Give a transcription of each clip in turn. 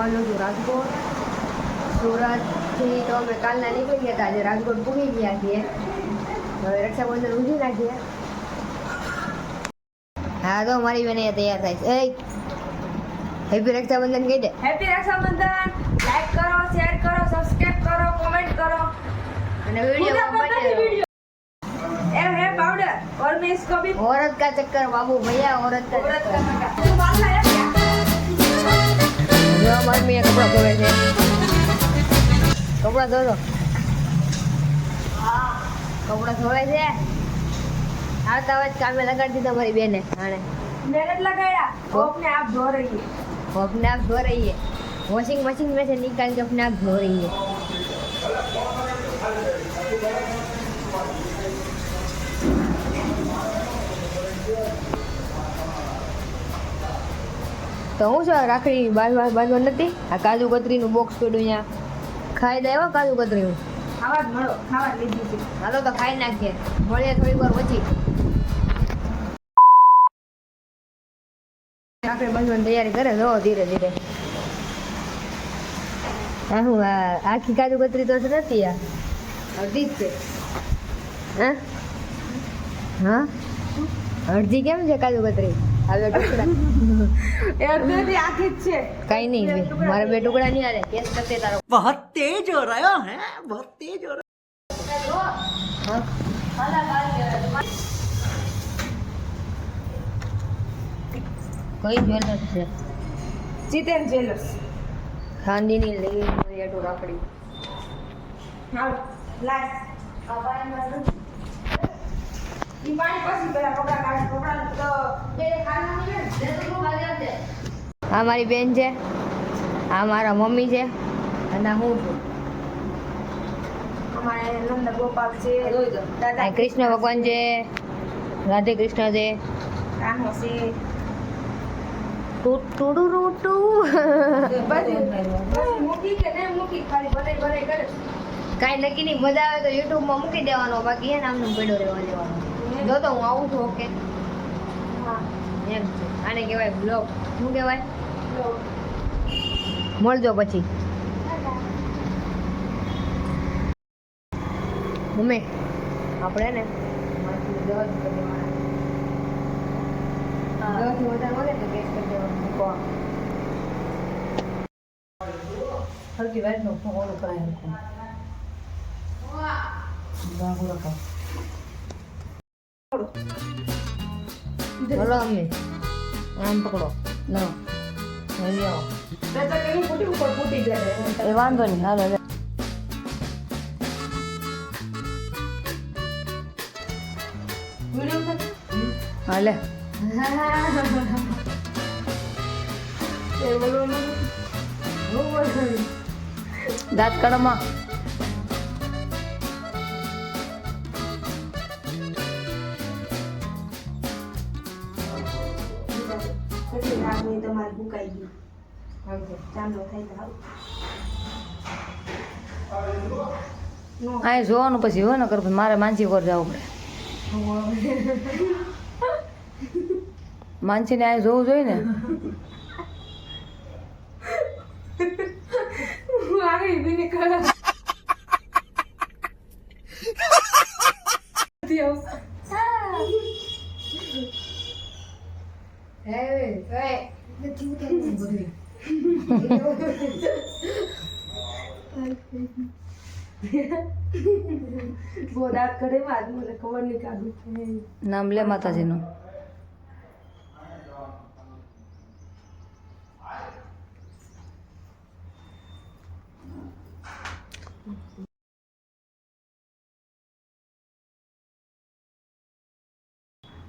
રાજકોટ સુરતથી તો અમે કાલના નીકળી ગયા હતા આજે રાજકોટ પૂગી ગયા છીએ હવે રક્ષાબંધન ઉજવી નાખીએ હા તો મારી બેન અહીંયા તૈયાર થાય છે એ હેપી રક્ષાબંધન કહી દે હેપી રક્ષાબંધન લાઈક કરો શેર કરો સબસ્ક્રાઇબ કરો કોમેન્ટ કરો અને पूरा વિડીયો पता नहीं वीडियो ए है पाउडर और मैं इसको भी औरत का चक्कर बाबू भैया औरत का औरत चक्कर का મમ્મીએ કપડાં ધોવે છે કપડાં ધોજો કપડાં ધોવે છે આવતા હવે કામે લગાડી દીધા મારી બેને આણે मेहनत लगाया वो अपने आप धो रही है वो अपने आप धो रही है वॉशिंग मशीन में से निकाल के अपने आप धो रही है તો હું છે રાખડી બાંધવા બાંધવા નથી. આ કાજુ કતરીનું બોક્સ પડ્યું અહીંયા. ખાઈ દેવા કાજુ કતરીનું. ખાવા જ મળો ખાવા લીધી છે. હાલો તો ખાઈ નાખીએ. મળીએ થોડી વાર પછી. રાખડી બાંધવાની તૈયારી કરે જો ધીરે ધીરે. હા હું આખી કાજુ કતરી તો નથી આ? અડધી જ છે. હા? હા? અડધી કેમ છે કાજુ કતરી? કઈ નહીં મારે બે ટુકડા નહીં આવે કેસ કરતે તારો. બહુત તેજ હો રહ્યો હે બહુત તેજ હો કઈ જ્વેલર્સ છે? જીતેન જ્વેલર્સ ચાંદીની લેવી રાખડી. હાલ લાય. બાબાએ મને આ મારી બેન છે આ મારા મમ્મી છે. અને હું છું? અમારે નંદ ગોપાલ છે દાદા આ કૃષ્ણ ભગવાન છે રાધે કૃષ્ણ છે. કાંઈ નક્કી નહીં મજા આવે તો યુટ્યુબમાં મૂકી દેવાનો બાકી એને આમનું પેડો રહેવા દેવાનો. જો તો હું આવું છું ઓકે એમ છે. આને કહેવાય બ્લોગ શું કહેવાય? મળજો પછી. મમ્મી આપણે ને માથું દવા જ ફોન દેવાના. દવાથી વધારે વધે તો ગેસ કરી દેવાનો મૂકો. હરકી વાતનું ઓલું કરાય હરખું. બોલો અમ્મી આમ પકડો. લો લઈ આવો. એ વાંધો નહીં. હાલો. હાલે દાંત કડમાં રાત તમારે ભૂકાઈ ગયું. ચાંદલો થાય તો આવું આ જોવાનું પછી હોય ને કર મારે માનસી પર જવું પડે. માનસીને આ જોવું જોઈએ ને? આવી બીને કર બહુ દાંત કાઢે માં આજ મને ખબર નહીં કાઢું નામ લે માતાજીનું.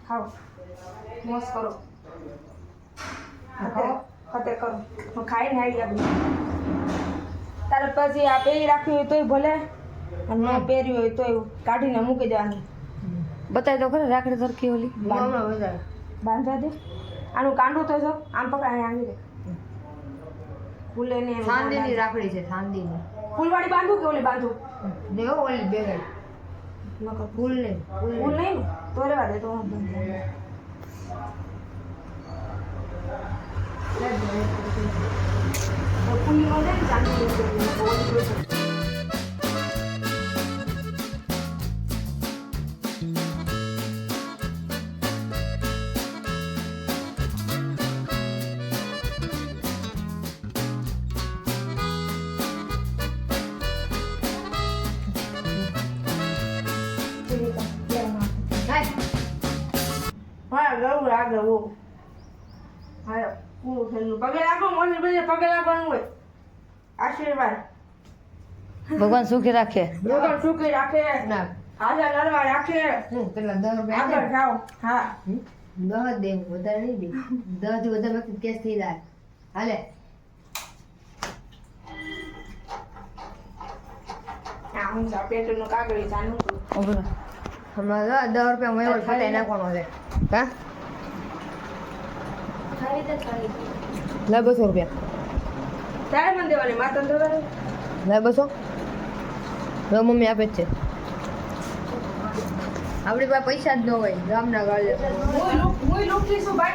ખાઓ. મોસ કરો. ફતે કરો. હું ખાઈને આવી આપી તારે પછી આ પહેરી રાખવી હોય તોય ભલે અને ન પહેર્યું હોય તોય કાઢીને મૂકી દેવાની. બતાવી દો ખરે રાખડી સરખી ઓલી? બાંધવા દે. આનું કાંડું તો જો આમ પકડાય આવી દે ફૂલે ને ચાંદીની રાખડી છે ચાંદીની ફૂલવાળી બાંધું કે ઓલી બાંધું? દેવો ઓલી બેગડ. ફૂલ નહીં ફૂલ નહીં. ને? તો રેવા દે તો હું બંધ ફૂલની નો દે ચાંદની યુઝ કરી બહુ જ પગે લાગો મોટી બધી પગે લાગવાનું હોય. આશીર્વાદ. ભગવાન સુખી રાખે. ભગવાન સુખી રાખે. પેલા દસ રૂપિયા આગળ જાઓ. હા. હમ? દસ વધારે નહીં દે દસથી વધારે વખત કેસ થઈ જાય. હાલે. જો દસ રૂપિયા મેં ફટાઈ નાખવાનો છે. હા? લે બસો રૂપિયા. તારે મને દેવાની માતા દેવાની? લે બસો. હવે મમ્મી આપે જ છે. આપણી પાસે પૈસા જ ન હોય ગામના ગાળે હું લૂ- હું લૂંટી છું ભાઈ.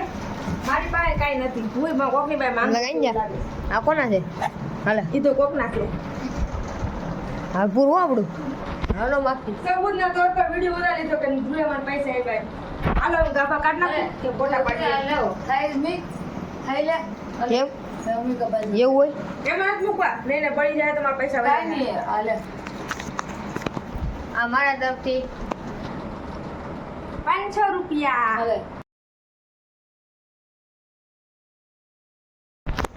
મારી પાસે કાંઈ નથી. હું કોકની પાસે માંગુ લગાઈ જા. આ કોના છે? હાલે. એ તો કોક નાખે હા પૂરું આપણું. હાલો માગતી સબૂતના તોર પર વીડિયો ઉતારી લીધો કે ભૂલે માર પૈસા આપ્યા હાલો હું ગાભા કાઢ નાખું કે ફોટા પાડી કેમ? એવું હોય? એમાં જ મૂકવા. નહીં ને પડી જાય તો મારા પૈસા વધારે આ મારા તરફથી. પાંચસો રૂપિયા.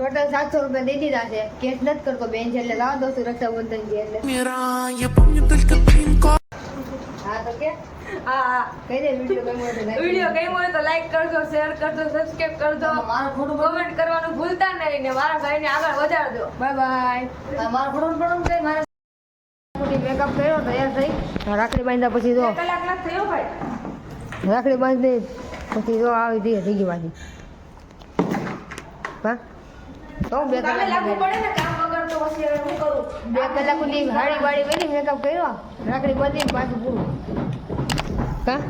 ટોટલ સાતસો રૂપિયા દઈ દીધા છે. કેશ નથી કરતો બેન છે એટલે લાવો દોસ્તો રક્ષાબંધન છે એટલે હા તો વીડિયો ગમ્યો તો લાઈક કરજો શેર કરજો સબસ્ક્રાઇબ કરજો. મારા ફોટો કમેન્ટ કરવાનું ભૂલતા નહીં ને મારા ભાઈને આગળ વધારજો. બાય બાય મારા ફોટો પણ કઈ મારા મેકઅપ કર્યો તૈયાર થઈ. રાખડી બાંધ્યા પછી તો ભાઈ. રાખડી બાંધી પછી તો આવી ધીરે થઈ ગઈ પાછી. તો બે કલાક લાગવું પડે ને કામ વગર તો પછી હું કરું? બે કલાક હાડી વાડી વેલી મેકઅપ કર્યો. રાખડી બધી પાછું પૂરું. હા